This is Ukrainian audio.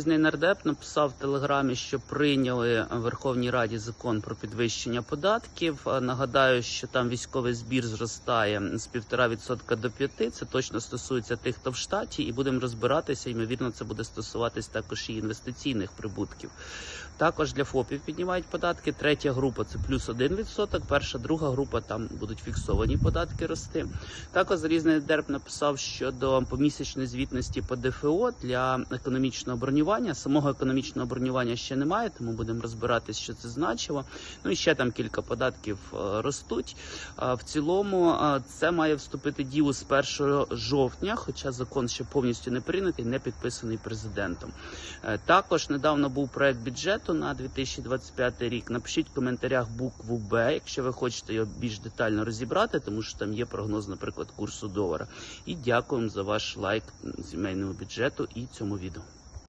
Різний нардеп написав в телеграмі, що прийняли в Верховній Раді закон про підвищення податків. Нагадаю, що там військовий збір зростає з 1,5% до 5%. Це точно стосується тих, хто в штаті, і будемо розбиратися. Ймовірно, це буде стосуватись також і інвестиційних прибутків. Також для ФОПів піднімають податки. Третя група це плюс 1%, Перша, друга група там будуть фіксовані податки рости. Також різний дерб написав щодо помісячної звітності по ДФО для економічного бронювання. Самого економічного бронювання ще немає, тому будемо розбиратись, що це значило. Ну і ще там кілька податків е, ростуть. В цілому е, це має вступити дію з 1 жовтня, хоча закон ще повністю не прийнятий, не підписаний президентом. Е, Також недавно був проект бюджету на 2025 рік. Напишіть в коментарях букву Б, якщо ви хочете його більш детально розібрати, тому що там є прогноз, наприклад, курсу долара. І дякуємо за ваш лайк сімейному бюджету і цьому відео.